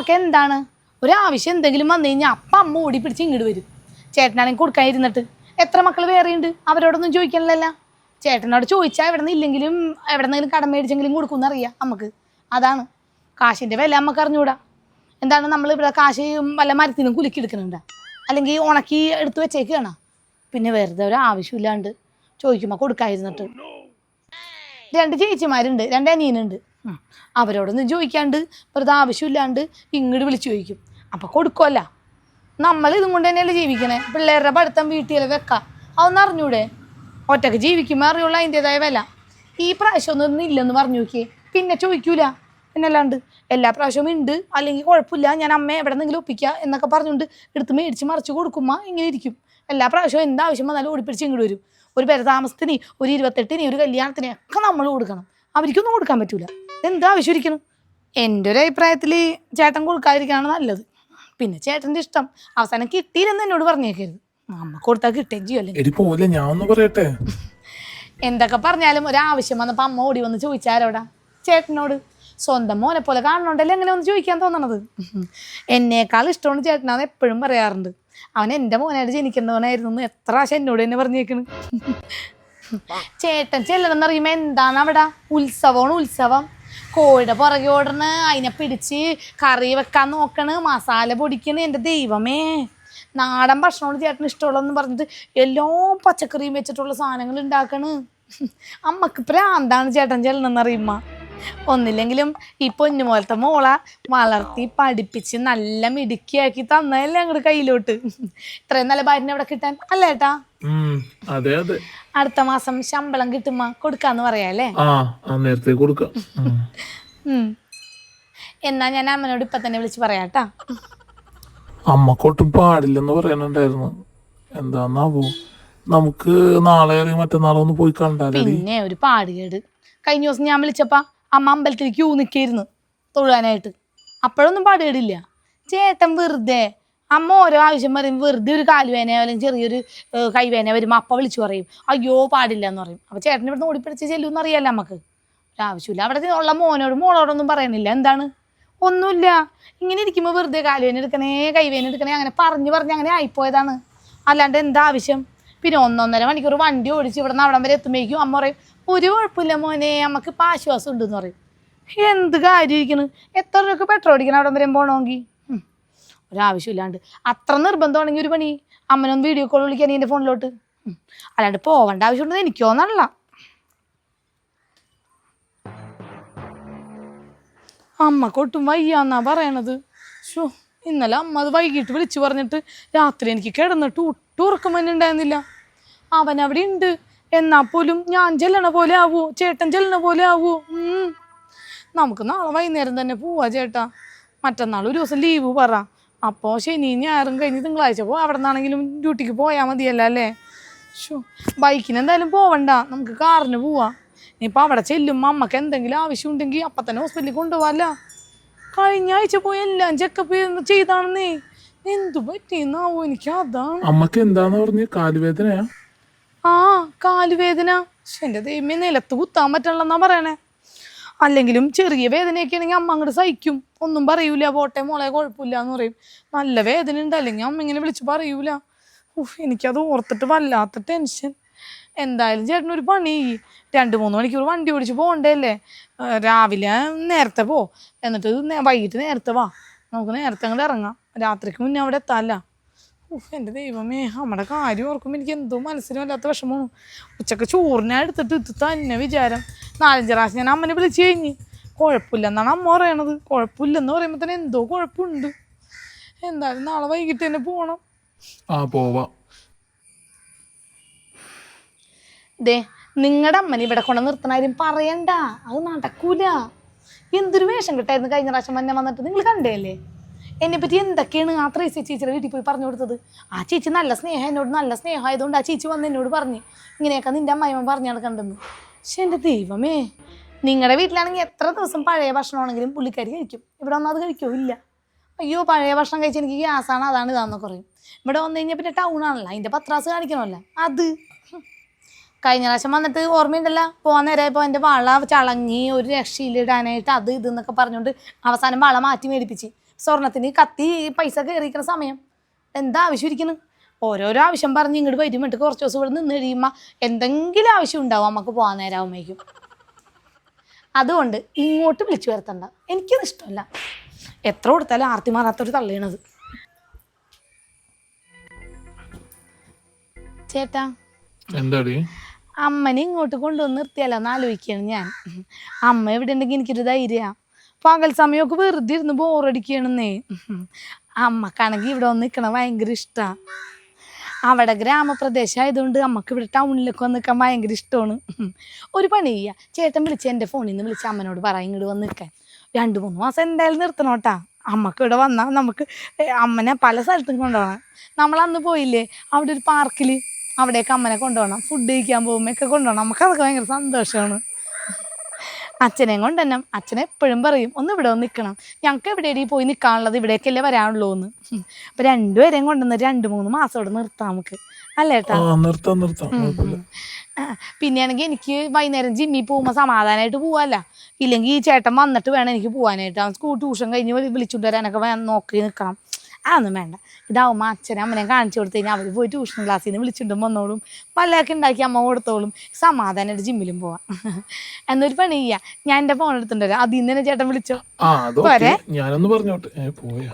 അമ്മയ്ക്ക് എന്താണ്? ഒരാവശ്യം എന്തെങ്കിലും വന്നു കഴിഞ്ഞാൽ അപ്പം അമ്മ ഓടി പിടിച്ച് ഇങ്ങോട്ട് വരും. ചേട്ടനാണെങ്കിൽ കൊടുക്കാൻ ഇരുന്നിട്ട്. എത്ര മക്കൾ വേറെയുണ്ട്? അവരോടൊന്നും ചോദിക്കണല്ലോ ചേട്ടനോട് ചോദിച്ചാൽ എവിടെ നിന്ന് ഇല്ലെങ്കിലും എവിടെ നിന്നെങ്കിലും കടം മേടിച്ചെങ്കിലും കൊടുക്കുമെന്ന് അറിയാം നമുക്ക് അതാണ്. കാശിന്റെ വില നമുക്ക് അറിഞ്ഞൂടാ. എന്താണ് നമ്മൾ ഇവിടെ കാശ് വല്ല മരത്തിനും കുലുക്കി എടുക്കുന്നുണ്ട്. അല്ലെങ്കിൽ ഉണക്കി എടുത്ത് വെച്ചേക്കാണ്. പിന്നെ വെറുതെ ഒരു ആവശ്യമില്ലാണ്ട് ചോദിക്കുമ്പോൾ കൊടുക്കാതിരുന്നിട്ട്. രണ്ട് ചേച്ചിമാരുണ്ട് രണ്ട് അനിയനുണ്ട്. അവരോടൊന്നും ചോദിക്കാണ്ട് വെറുതെ ആവശ്യമില്ലാണ്ട് ഇങ്ങോട്ട് വിളിച്ചു ചോദിക്കും. അപ്പം കൊടുക്കുമല്ല നമ്മൾ ഇതും കൊണ്ട് തന്നെയല്ലേ ജീവിക്കണേ? പിള്ളേരുടെ പഠിത്തം വീട്ടിൽ വെക്കാം. അതൊന്നും അറിഞ്ഞൂടെ? ഒറ്റയ്ക്ക് ജീവിക്കുമ്പോൾ അറിയുള്ളൂ അതിന്റെതായ വില. ഈ പ്രാവശ്യം ഒന്നും ഇല്ലെന്ന് പറഞ്ഞു നോക്കിയേ. പിന്നെ ചോദിക്കൂല. എന്നല്ലാണ്ട് എല്ലാ പ്രാവശ്യവും ഉണ്ട്. അല്ലെങ്കിൽ കുഴപ്പമില്ല. ഞാൻ അമ്മയെ എവിടെ നിന്നെങ്കിലും ഒപ്പിക്കുക എന്നൊക്കെ പറഞ്ഞുകൊണ്ട് എടുത്ത് മേടിച്ച് മറിച്ച് കൊടുക്കുമ്പോൾ ഇങ്ങനെ ഇരിക്കും. എല്ലാ പ്രാവശ്യവും എന്താവശ്യം വന്നാലും ഓടിപ്പിടിച്ച് ഇങ്ങോട്ട് വരും. ഒരു പേര് താമസത്തിന് ഒരു ഇരുപത്തെട്ടിന് ഒരു കല്യാണത്തിന് ഒക്കെ നമ്മൾ കൊടുക്കണം. അവർക്കൊന്നും കൊടുക്കാൻ പറ്റൂല. എന്താ ആവശ്യം എന്റെ ഒരു അഭിപ്രായത്തിൽ ചേട്ടൻ കൊടുക്കാതിരിക്കാണ് നല്ലത്. പിന്നെ ചേട്ടന്റെ ഇഷ്ടം. അവസാനം കിട്ടിയില്ലെന്ന് എന്നോട് പറഞ്ഞേക്കരുത്. അമ്മ കൊടുത്താൽ കിട്ടുകയും ചെയ്യുമല്ലേ ഞാൻ ഒന്ന് പറയട്ടെ? എന്തൊക്കെ പറഞ്ഞാലും ഒരാവശ്യം വന്നപ്പോൾ അമ്മ ഓടി വന്ന് ചോദിച്ചാരോടാ ചേട്ടനോട്. സ്വന്തം മോനെ പോലെ കാണണോണ്ടല്ലേ എങ്ങനെ ഒന്ന് ചോദിക്കാൻ തോന്നണത്? എന്നേക്കാൾ ഇഷ്ടമാണ് ചേട്ടനാന്ന് എപ്പോഴും പറയാറുണ്ട്. അവൻ എന്റെ മോനായിട്ട് ജനിക്കേണ്ടവനായിരുന്നു എത്ര പ്രാവശ്യം എന്നോട് തന്നെ പറഞ്ഞേക്കണ്. ചേട്ടൻ ചെല്ലണമെന്ന് അറിയുമ്പോ എന്താണ് അവിടെ? ഉത്സവമാണ് ഉത്സവം. കോഴിയുടെ പുറകെ ഓടണ് അതിനെ പിടിച്ച് കറി വെക്കാൻ നോക്കണ് മസാല പൊടിക്കണ് എന്റെ ദൈവമേ. നാടൻ ഭക്ഷണമാണ് ചേട്ടന് ഇഷ്ടമുള്ളതെന്ന് പറഞ്ഞിട്ട് എല്ലാ പച്ചക്കറിയും വെച്ചിട്ടുള്ള സാധനങ്ങൾ ഉണ്ടാക്കണ്. അമ്മയ്ക്ക് പ്രാന്താണ് ചേട്ടൻ ചെല്ലണമെന്ന് ഒന്നില്ലെങ്കിലും ഈ പൊന്നു പോലത്തെ മോള വളർത്തി പഠിപ്പിച്ച് നല്ല മിടുക്കിയാക്കി തന്നതല്ലേ ഞങ്ങളുടെ കയ്യിലോട്ട്. ഇത്രയും നല്ല ഭാര്യനെ ഇവിടെ കിട്ടാൻ അല്ലേ ഏട്ടാ? അതെ അതെ. അടുത്ത മാസം ശമ്പളം കിട്ടുമ്പോ കൊടുക്കാന്ന് പറയാല്ലേ? നേരത്തെ കൊടുക്കാം. എന്നാ ഞാൻ അമ്മനോട് ഇപ്പൊ തന്നെ വിളിച്ച് പറയാട്ടാ അമ്മക്കോട്ടും പാടില്ലെന്ന് പറയാനുണ്ടായിരുന്നു എന്താന്നാവോ? നമുക്ക് നാളെ മറ്റന്നാളോ ഒന്ന് പോയി കണ്ടാലേ പിന്നെ ഒരു പാടുകേട് കഴിഞ്ഞ ദിവസം ഞാൻ വിളിച്ചപ്പ അമ്മ അമ്പലത്തിൽ ക്യൂ നിൽക്കായിരുന്നു തൊഴാനായിട്ട് അപ്പോഴൊന്നും പാടുകേടില്ല ചേട്ടൻ വെറുതെ അമ്മ ഓരോ ആവശ്യം പറയും വെറുതെ ഒരു കാലുവേന അല്ലെങ്കിൽ ചെറിയൊരു കൈവേന വരുമ്പോൾ അപ്പ വിളിച്ചു പറയും അയ്യോ പാടില്ല എന്ന് പറയും. അപ്പോൾ ചേട്ടൻ ഇവിടുന്ന് ഓടിപ്പിടിച്ച് ചെല്ലുമെന്ന് അറിയാമല്ലോ നമുക്ക് ഒരു ആവശ്യമില്ല. അവിടെ ഉള്ള മോനോട് മോളോടൊന്നും പറയണില്ല. എന്താണ്? ഒന്നുമില്ല. ഇങ്ങനെ ഇരിക്കുമ്പോൾ വെറുതെ കാലുവേന എടുക്കണേ കൈവേന എടുക്കണേ അങ്ങനെ പറഞ്ഞു പറഞ്ഞ് അങ്ങനെ ആയിപ്പോയതാണ്. അല്ലാണ്ട് എന്താ ആവശ്യം? പിന്നെ ഒന്നൊന്നര മണിക്കൂർ വണ്ടി ഓടിച്ച് ഇവിടെ നിന്ന് അവിടം വരെ എത്തുമ്പോഴേക്കും അമ്മ പറയും ഒരു കുഴപ്പമില്ല മോനെ നമുക്ക് ഇപ്പം ആശ്വാസം ഉണ്ടെന്ന് പറയും. എന്ത് കാര്യം ഇരിക്കണ് എത്ര രൂപയ്ക്ക് പെട്രോൾ അടിക്കണം അവിടം വരെ പോകണമെങ്കിൽ ഒരാവശ്യമില്ലാണ്ട്. അത്ര നിർബന്ധമാണെങ്കിൽ ഒരു പണി. അമ്മനൊന്ന് വീഡിയോ കോൾ വിളിക്കാൻ എന്റെ ഫോണിലോട്ട്. അല്ലാണ്ട് പോകേണ്ട ആവശ്യമുണ്ടെന്ന് എനിക്കോന്നല്ല അമ്മക്കൊട്ടും വയ്യാന്നാ പറയണത്. ഷോ ഇന്നലെ അമ്മ അത് വൈകിട്ട് വിളിച്ചു പറഞ്ഞിട്ട് രാത്രി എനിക്ക് കിടന്നിട്ട് ഒട്ടും ഉറക്കം തന്നെ ഉണ്ടായിരുന്നില്ല അവൻ അവിടെ ഉണ്ട്. എന്നാ പോലും ഞാൻ ചെല്ലണ പോലെ ആവോ. ചേട്ടൻ ചെല്ലണ പോലെ ആവോ. ഉം. നമുക്ക് നാളെ വൈകുന്നേരം തന്നെ പോവാ ചേട്ടാ. മറ്റന്നാൾ ഒരു ദിവസം ലീവ് പറ. അപ്പോൾ ശനി ഞായറും കഴിഞ്ഞ് തിങ്കളാഴ്ച പോ. അവിടെ നിന്നാണെങ്കിലും ഡ്യൂട്ടിക്ക് പോയാൽ മതിയല്ലോ അല്ലേ? ഷോ ബൈക്കിന് എന്തായാലും പോവണ്ട. നമുക്ക് കാറിന് പോവാം. ഇനിയിപ്പോൾ അവിടെ ചെല്ലും അമ്മയ്ക്ക് എന്തെങ്കിലും ആവശ്യമുണ്ടെങ്കിൽ അപ്പം തന്നെ ഹോസ്പിറ്റലിൽ കൊണ്ടുപോകാമല്ല കഴിഞ്ഞ ആഴ്ച പോയി എല്ലാം ചെക്കപ്പ് ചെയ്താണെന്നേ. എന്തു പറ്റിയെന്നാവോ എനിക്ക് അതാണ്. അമ്മയ്ക്ക് എന്താന്ന് പറഞ്ഞ്? കാലുവേദനയാ? ആ കാലുവേദന. എന്റെ ദൈവമേ നിലത്ത് കുത്താൻ പറ്റണെന്നാ പറയണേ. അല്ലെങ്കിലും ചെറിയ വേദനയൊക്കെ ആണെങ്കിൽ അമ്മ അങ്ങോട്ട് സഹിക്കും. ഒന്നും പറയൂല. പോട്ടെ മോളെ കുഴപ്പമില്ല എന്ന് പറയും. നല്ല വേദന ഉണ്ട് അല്ലെങ്കിൽ അമ്മ ഇങ്ങനെ വിളിച്ച് പറയൂല. ഉഫ്, എനിക്കത് ഓർത്തിട്ട് വല്ലാത്ത ടെൻഷൻ. എന്തായാലും ചേട്ടൻ ഒരു പണി. രണ്ട് മൂന്ന് മണിക്കൂർ വണ്ടി ഓടിച്ച് പോകണ്ടല്ലേ രാവിലെ നേരത്തെ പോ. എന്നിട്ട് വൈകിട്ട് നേരത്തെ വാ. നമുക്ക് നേരത്തെ അങ്ങോട്ട് ഇറങ്ങാം. രാത്രിക്ക് മുന്നേ അവിടെ എത്താല്ല. ഉഫ്, എന്റെ ദൈവമേ നമ്മുടെ കാര്യം ഓർക്കുമ്പോൾ എനിക്ക് എന്തോ മനസ്സിനും വല്ലാത്ത വിഷമമാണ്. ഉച്ചയ്ക്ക് ചോറിനെ എടുത്തിട്ട് ഇത് തന്നെ വിചാരം. നാലഞ്ച് പ്രാവശ്യം ഞാൻ അമ്മനെ വിളിച്ച് കഴിഞ്ഞ്. കുഴപ്പമില്ലെന്നാണ് അമ്മ പറയണത്. കുഴപ്പമില്ലെന്ന് പറയുമ്പോൾ തന്നെ എന്തോ കുഴപ്പമുണ്ട്. എന്തായാലും നാളെ വൈകിട്ട് തന്നെ പോകണം ആ പോവാ. ദേ നിങ്ങളുടെ അമ്മനെ ഇവിടെ കൊണ്ട് നിർത്തണ കാര്യം പറയണ്ട. അത് നടക്കൂല. എന്തൊരു വേഷം കിട്ടായിരുന്നു കഴിഞ്ഞ പ്രാവശ്യം മഞ്ഞ വന്നിട്ട്? നിങ്ങൾ കണ്ടേല്ലേ എന്നെ പറ്റി എന്തൊക്കെയാണ് ആ ത്രേസി ചേച്ചിയുടെ വീട്ടിൽ പോയി പറഞ്ഞു കൊടുത്തത്? ആ ചേച്ചി നല്ല സ്നേഹം എന്നോട് നല്ല സ്നേഹം ആയതുകൊണ്ട് ആ ചേച്ചി വന്ന് എന്നോട് പറഞ്ഞ്. ഇങ്ങനെയൊക്കെ നിന്റെ അമ്മായിമ്മ പറഞ്ഞു നടക്കണ്ടെന്ന്. പക്ഷെ എന്റെ ദൈവമേ. നിങ്ങളുടെ വീട്ടിലാണെങ്കിൽ എത്ര ദിവസം പഴയ ഭക്ഷണമാണെങ്കിലും പുള്ളിക്കാരി കഴിക്കും. ഇവിടെ വന്നാൽ അത് കഴിക്കോ? ഇല്ല. അയ്യോ പഴയ ഭക്ഷണം കഴിച്ച് എനിക്ക് ഗ്യാസാണ് അതാണ് ഇതാണെന്നൊക്കെ പറയും. ഇവിടെ വന്നു കഴിഞ്ഞാൽ പിന്നെ ടൗൺ ആണല്ലോ. അതിന്റെ പത്രാസ് കാണിക്കണമല്ലോ. അത്. കഴിഞ്ഞ പ്രാവശ്യം വന്നിട്ട് ഓർമ്മയുണ്ടല്ല? പോകാൻ നേരമായപ്പോൾ എന്റെ വള ചളങ്ങി ഒരു രക്ഷയിലിടാനായിട്ട് അത് ഇതെന്നൊക്കെ പറഞ്ഞുകൊണ്ട് അവസാനം വള മാറ്റി മേടിപ്പിച്ച്. സ്വർണത്തിന് കത്തി പൈസ കയറിയിരിക്കുന്ന സമയം. എന്താ ആവശ്യം ഇരിക്കുന്നു ഓരോരോ ആവശ്യം പറഞ്ഞ് ഇങ്ങോട്ട് വരും. എന്നിട്ട് കുറച്ച് ദിവസം ഇവിടെ നിന്ന് കഴിയുമ്പോൾ എന്തെങ്കിലും ആവശ്യം ഉണ്ടാവും നമുക്ക് പോകാൻ നേരമാകുമ്പോഴേക്കും അതുകൊണ്ട് ഇങ്ങോട്ട് വിളിച്ചു വരുത്തണ്ട. എനിക്കത് ഇഷ്ടമല്ല. എത്ര കൊടുത്താലും ആർത്തി മാറാത്തൊരു തള്ളിയണത്. ചേട്ടാ. എന്താടി? അമ്മനെ ഇങ്ങോട്ട് കൊണ്ടുവന്ന് നിർത്തിയാലോ എന്ന് ആലോചിക്കുകയാണ് ഞാൻ. അമ്മ എവിടെ ഉണ്ടെങ്കിൽ എനിക്കൊരു ധൈര്യമാണ് പകൽ സമയമൊക്കെ വെറുതെ ഇരുന്ന് ബോറടിക്കണെന്നേ അമ്മക്കാണെങ്കിൽ ഇവിടെ വന്ന് നിൽക്കണ ഭയങ്കര ഇഷ്ടമാണ് അവിടെ ഗ്രാമപ്രദേശം ആയതുകൊണ്ട് അമ്മയ്ക്ക് ഇവിടെ ടൗണിലൊക്കെ വന്ന് നിൽക്കാൻ ഭയങ്കര ഇഷ്ടമാണ് ഒരു പണി ചെയ്യുക ചേട്ടൻ വിളിച്ച് എന്റെ ഫോണിൽ നിന്ന് വിളിച്ച് അമ്മനോട് പറയും ഇങ്ങോട്ട് വന്ന് നിൽക്കാൻ രണ്ട് മൂന്ന് മാസം എന്തായാലും നിർത്തണോട്ടാ അമ്മയ്ക്ക് ഇവിടെ വന്നാൽ നമുക്ക് അമ്മനെ പല സ്ഥലത്തും കൊണ്ടുപോകണം. നമ്മൾ അന്ന് പോയില്ലേ അവിടെ ഒരു പാർക്കിൽ അവിടേക്ക് അമ്മനെ കൊണ്ടുപോകണം. ഫുഡ് കഴിക്കാൻ പോകുമ്പോൾ ഒക്കെ കൊണ്ടുപോകണം. നമുക്ക് അതൊക്കെ ഭയങ്കര സന്തോഷമാണ് അച്ഛനെയും കൊണ്ട് തന്നെ അച്ഛൻ എപ്പോഴും പറയും ഒന്ന് ഇവിടെ ഒന്ന് നിൽക്കണം. ഞങ്ങൾക്ക് എവിടെയാണ് പോയി നിൽക്കാനുള്ളത്? ഇവിടേക്കല്ലേ വരാനുള്ളൂ എന്ന് അപ്പം രണ്ടുപേരെയും കൊണ്ടുവന്ന് രണ്ട് മൂന്ന് മാസം ഇവിടെ നിർത്താം നമുക്ക്. അല്ലേട്ടാ നിർത്താം പിന്നെയാണെങ്കിൽ എനിക്ക് വൈകുന്നേരം ജിമ്മി പോകുമ്പോൾ സമാധാനമായിട്ട് പോവാല്ല. ഇല്ലെങ്കിൽ ഈ ചേട്ടൻ വന്നിട്ട് വേണം എനിക്ക് പോകാനായിട്ട് അവൻ സ്കൂൾ ട്യൂഷൻ കഴിഞ്ഞ് വിളി- വിളിച്ചുകൊണ്ട് വരാനൊക്കെ നോക്കി നിൽക്കണം. അതൊന്നും വേണ്ട. ഇതാവുമ്പോൾ അച്ഛനെ അമ്മനെ കാണിച്ചു കൊടുത്തു കഴിഞ്ഞാൽ അവർ പോയി ട്യൂഷൻ ക്ലാസ്സിൽ നിന്ന് വിളിച്ചിട്ടും വന്നോളും. പല്ലൊക്കെ ഉണ്ടാക്കി അമ്മ കൊടുത്തോളും. സമാധാനമായിട്ട് ജിമ്മിലും പോവാം. എന്നൊരു പണി ചെയ്യാം. ഞാൻ എന്റെ ഫോൺ എടുത്തിട്ടുണ്ട് വരാം അതിൽ നിന്ന് തന്നെ ചേട്ടൻ വിളിച്ചോ? ഓക്കേ. ഞാനൊന്ന് പറഞ്ഞോട്ടെ. പോയാ?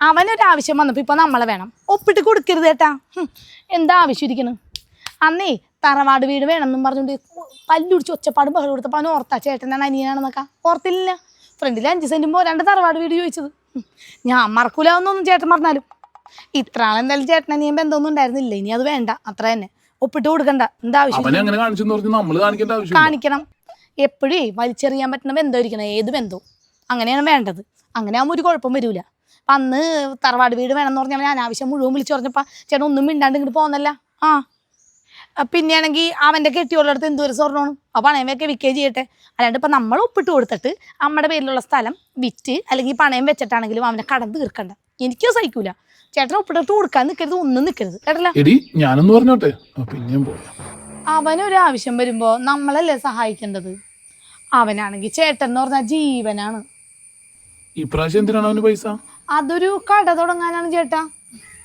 അവനൊരു ആവശ്യം വന്നപ്പോൾ ഇപ്പൊ നമ്മളെ വേണം. ഒപ്പിട്ട് കൊടുക്കരുത് ചേട്ടാ. എന്താ ആവശ്യം ഇരിക്കുന്നു അന്നേ തറവാട് വീട് വേണമെന്നും പറഞ്ഞുകൊണ്ട് പല്ലുടിച്ച് ഒച്ചപ്പാടും ബഹളം കൊടുത്തപ്പോൾ അവൻ ഓർത്താ ചേട്ടനാണ് അനിയനാണെന്നൊക്കെ. ഓർത്തില്ല. ഫ്രണ്ടിൽ അഞ്ച് സെന്റും പോരാണ്ട് തറവാട് വീട് ചോദിച്ചത്. ഞാൻ മറക്കൂല എന്നൊന്നും ചേട്ടൻ പറഞ്ഞാലും. ഇത്ര ആളെന്തായാലും ചേട്ടൻ നീ ബന്ധമൊന്നും ഉണ്ടായിരുന്നില്ല. ഇനി അത് വേണ്ട. അത്ര തന്നെ. ഒപ്പിട്ട് കൊടുക്കണ്ട. എന്താ ആവശ്യം? കാണിക്കണം. എപ്പോഴേ വലിച്ചെറിയാൻ പറ്റുന്ന ബന്ധമായിരിക്കണം ഏത് ബന്ധവും. അങ്ങനെയാണ് വേണ്ടത്. അങ്ങനെ ആകുമ്പോൾ ഒരു കുഴപ്പം വരില്ല അന്ന് തറവാട് വീട് വേണമെന്ന് പറഞ്ഞാൽ ഞാൻ ആവശ്യം മുഴുവൻ വിളിച്ചു പറഞ്ഞപ്പോൾ ചേട്ടൻ ഒന്നും മിണ്ടാണ്ട് ഇങ്ങോട്ട് പോകുന്നല്ല ആ, പിന്നെയാണെങ്കിൽ അവന്റെ കെട്ടിയുള്ളടത്ത് എന്തോ ഒരു സ്വർണമാണ്? ആ പണയമൊക്കെ വിൽക്കുകയും ചെയ്യട്ടെ. അല്ലാണ്ട് ഇപ്പം നമ്മൾ ഒപ്പിട്ട് കൊടുത്തിട്ട് നമ്മുടെ പേരിലുള്ള സ്ഥലം വിറ്റ് അല്ലെങ്കിൽ പണയം വെച്ചിട്ടാണെങ്കിലും അവനെ കടം തീർക്കണ്ട. എനിക്കത് സഹിക്കൂല. ചേട്ടൻ ഒപ്പിട്ടിട്ട് കൊടുക്കാൻ നിൽക്കരുത് ഒന്നും നിൽക്കരുത് കേട്ടല്ല? ഞാനൊന്ന് പറഞ്ഞോട്ടെ? അവനൊരു ആവശ്യം വരുമ്പോൾ നമ്മളല്ലേ സഹായിക്കേണ്ടത്? അവനാണെങ്കിൽ ചേട്ടൻ എന്ന് പറഞ്ഞാൽ ജീവനാണ് എന്തിനാണ് അവന് പൈസ? അതൊരു കട തുടങ്ങാനാണ് ചേട്ടാ.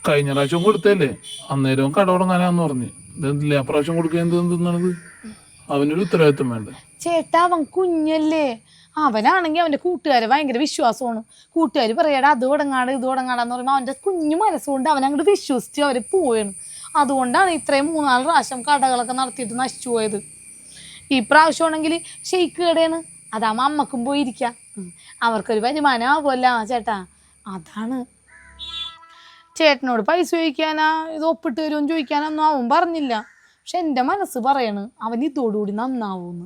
കഴിഞ്ഞ പ്രാവശ്യം കൊടുത്തല്ലേ അന്നേരവും കട തുടങ്ങാനാന്ന് പറഞ്ഞു. ഇതെന്തില്ല? അപ്രാവശ്യം കൊടുക്കുക അവനൊരു ഉത്തരവാദിത്വം വേണ്ട? ചേട്ടാ അവൻ കുഞ്ഞല്ലേ? അവനാണെങ്കിൽ അവന്റെ കൂട്ടുകാരെ ഭയങ്കര വിശ്വാസമാണ്. കൂട്ടുകാർ പറയടാ അത് തുടങ്ങാട് ഇത് തുടങ്ങാടാന്ന് പറയുമ്പോൾ അവന്റെ കുഞ്ഞു മനസ്സുകൊണ്ട് അവൻ അങ്ങോട്ട് വിശ്വസിച്ച് അവർ പോവാണ്. അതുകൊണ്ടാണ് ഇത്രയും മൂന്നാൽ പ്രാവശ്യം കടകളൊക്കെ നടത്തിയിട്ട് നശിച്ചു പോയത്. ഈ പ്രാവശ്യമാണെങ്കിൽ ഷെയ്ക്ക് കടയാണ്. അതാകുമ്പോൾ അമ്മക്കും പോയിരിക്കാം. അവർക്കൊരു വരുമാനം ആവുമല്ല ചേട്ടാ. അതാണ് ചേട്ടനോട് പൈസ ചോദിക്കാനാ? ഇത് ഒപ്പിട്ട് തരുമെന്ന് ചോദിക്കാനൊന്നും അവൻ പറഞ്ഞില്ല. പക്ഷെ എന്റെ മനസ്സ് പറയണ് അവൻ ഇതോടുകൂടി നന്നാവൂന്ന്.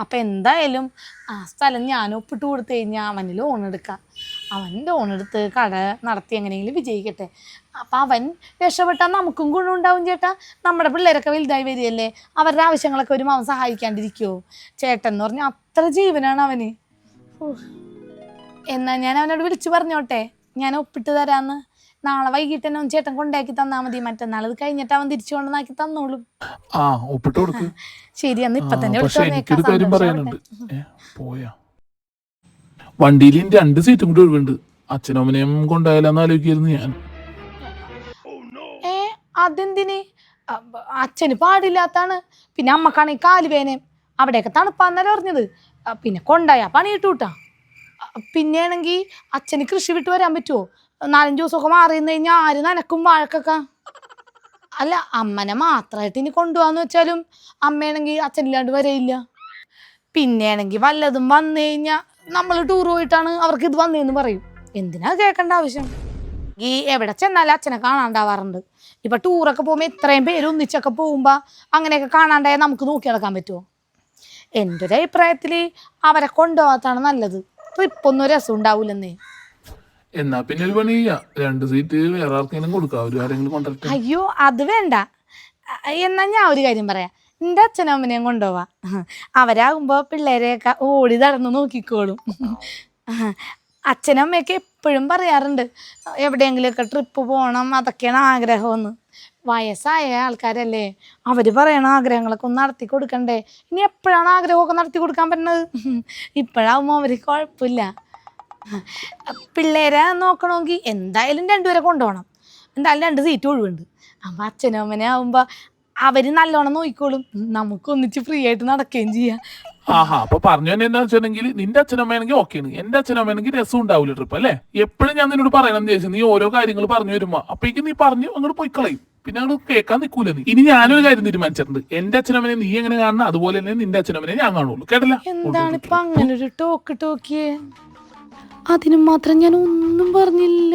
അപ്പം എന്തായാലും ആ സ്ഥലം ഞാൻ ഒപ്പിട്ട് കൊടുത്തു കഴിഞ്ഞാൽ അവന് ലോൺ എടുക്കാം. അവൻ ലോൺ എടുത്ത് കട നടത്തി എങ്ങനെയെങ്കിലും വിജയിക്കട്ടെ. അപ്പം അവൻ രക്ഷപ്പെട്ടാൽ നമുക്കും ഗുണമുണ്ടാവും ചേട്ടാ. നമ്മുടെ പിള്ളേരൊക്കെ വലുതായി വരികയല്ലേ? അവരുടെ ആവശ്യങ്ങളൊക്കെ വരുമ്പോൾ അവൻ സഹായിക്കാണ്ടിരിക്കുമോ ചേട്ടൻ എന്ന് പറഞ്ഞാൽ അത്ര ജീവനാണ് അവന്. എന്നാൽ എന്നാ ഞാൻ അവനോട് വിളിച്ചു പറഞ്ഞോട്ടെ? ഞാൻ ഒപ്പിട്ട് തരാന്ന്. നാളെ വൈകിട്ട് തന്നെ ചേട്ടൻ കൊണ്ടാക്കി തന്നാ മതി. മറ്റന്നാൾ ഇത് കഴിഞ്ഞിട്ട് അവൻ തിരിച്ചു കൊണ്ടാക്കി തന്നോളും. ആ ഒപ്പിട്ട് കൊടുക്ക്. ശരി അന്ന് ഇപ്പൊ തന്നെ ആ, പക്ഷെ വിളിച്ചു എനിക്കൊരു കാര്യം പറയാനുണ്ട്. പറഞ്ഞേക്കാം ഏ പോയാ. വണ്ടിയിൽ രണ്ട് സീറ്റും കൂടി ഒഴിവുണ്ട്. അച്ഛനും അമ്മനെയും കൊണ്ടായാലെന്ന് ആലോചിക്കായിരുന്നു ഞാൻ. ഏ അതെന്തിന്? അച്ഛന് പാടില്ലാത്താണ്. പിന്നെ അമ്മക്കാണെങ്കിൽ കാലുവേനയും അവിടെയൊക്കെ തണുപ്പാന്നല്ലേ പറഞ്ഞത്. പിന്നെ കൊണ്ടായ പണി കിട്ടൂട്ടാ പിന്നെയാണെങ്കിൽ അച്ഛന് കൃഷി വിട്ട് വരാൻ പറ്റുമോ നാലഞ്ച് ദിവസമൊക്കെ മാറി നിന്ന് കഴിഞ്ഞാൽ ആര് നനക്കും വാഴക്കൊക്കെ. അല്ല അമ്മനെ മാത്രമായിട്ട് ഇനി കൊണ്ടുപോകാന്ന് വെച്ചാലും അമ്മയാണെങ്കിൽ അച്ഛനില്ലാണ്ട് വരയില്ല. പിന്നെയാണെങ്കിൽ വല്ലതും വന്നു കഴിഞ്ഞാൽ നമ്മൾ ടൂർ പോയിട്ടാണ് അവർക്ക് ഇത് വന്നതെന്ന് പറയും. എന്തിനാ കേൾക്കേണ്ട ആവശ്യം? ഈ എവിടെ ചെന്നാലും അച്ഛനെ കാണാണ്ടാവാറുണ്ട്. ഇപ്പൊ ടൂറൊക്കെ പോകുമ്പോൾ ഇത്രയും പേര് ഒന്നിച്ചൊക്കെ പോകുമ്പോൾ അങ്ങനെയൊക്കെ കാണാണ്ടായാൽ നമുക്ക് നോക്കി നടക്കാൻ പറ്റുമോ എന്റെ ഒരു അഭിപ്രായത്തിൽ അവരെ കൊണ്ടുപോകാത്താണ് നല്ലത്. ട്രിപ്പൊന്നും രസം ഉണ്ടാവൂലെന്നേ എന്നാ പിന്നെ ഒരു പണി രണ്ട് സീറ്റ് വേറെ ആർക്കെങ്കിലും കൊടുക്കാം. ഒരു ആരെങ്കിലും കൊണ്ടുവരട്ടെ അയ്യോ അത് വേണ്ട. എന്നാ ഞാൻ ഒരു കാര്യം പറയാം. എന്റെ അച്ഛനും അമ്മനെയും കൊണ്ടുപോവാ. അവരാകുമ്പോ പിള്ളേരെയൊക്കെ ഓടി നടന്നു നോക്കിക്കോളും. അച്ഛനും അമ്മയൊക്കെ എപ്പോഴും പറയാറുണ്ട് എവിടെയെങ്കിലുമൊക്കെ ട്രിപ്പ് പോകണം അതൊക്കെയാണ് ആഗ്രഹമെന്ന്. വയസ്സായ ആൾക്കാരല്ലേ അവർ പറയണ ആഗ്രഹങ്ങളൊക്കെ ഒന്ന് നടത്തി കൊടുക്കണ്ടേ. ഇനി എപ്പോഴാണ് ആഗ്രഹമൊക്കെ നടത്തി കൊടുക്കാൻ പറ്റുന്നത്? ഇപ്പോഴാകുമ്പോൾ അവർ കുഴപ്പമില്ല. പിള്ളേരെ നോക്കണമെങ്കിൽ എന്തായാലും രണ്ടുപേരെ കൊണ്ടുപോകണം. എന്തായാലും രണ്ട് സീറ്റ് ഒഴിവുണ്ട്. അപ്പം അച്ഛനും അമ്മനെ ആവുമ്പോൾ അവർ നല്ലോണം നോക്കിക്കോളും. നമുക്ക് ഒന്നിച്ച് ഫ്രീ ആയിട്ട് നടക്കുകയും ചെയ്യാം. ആഹാ അപ്പൊ പറഞ്ഞു തന്നെ എന്താ വെച്ചിട്ടുണ്ടെങ്കിൽ നിന്റെ അച്ഛനമ്മയാണെങ്കിൽ ഓക്കെയാണ് എന്റെ അച്ഛനമ്മയാണെങ്കിൽ രസം ഉണ്ടാവില്ല ട്രിപ്പ് അല്ലേ? എപ്പോഴും ഞാൻ നിന്നോട് പറയണം ചോദിച്ചു നീ ഓരോ കാര്യങ്ങൾ പറഞ്ഞു വരുമ്പോ അപ്പേക്ക് നീ പറഞ്ഞു അങ്ങോട്ട് പോയി കളയും. പിന്നെ അങ്ങോട്ട് കേൾക്കാൻ നിൽക്കൂല നീ. ഇനി ഞാനൊരു കാര്യം തീരുമാനിച്ചിട്ടുണ്ട്. എന്റെ അച്ഛനമ്മനെ നീ എങ്ങനെ കാണണം അതുപോലെ തന്നെ നിന്റെ അച്ഛനമ്മനെ ഞാൻ കാണുള്ളൂ. കേട്ടല്ലോ? എന്താണ് ഇപ്പൊ അങ്ങനെ ഒരു ടോക്ക് ടോക്കിയേ അതിനും മാത്രം ഞാൻ ഒന്നും പറഞ്ഞില്ല.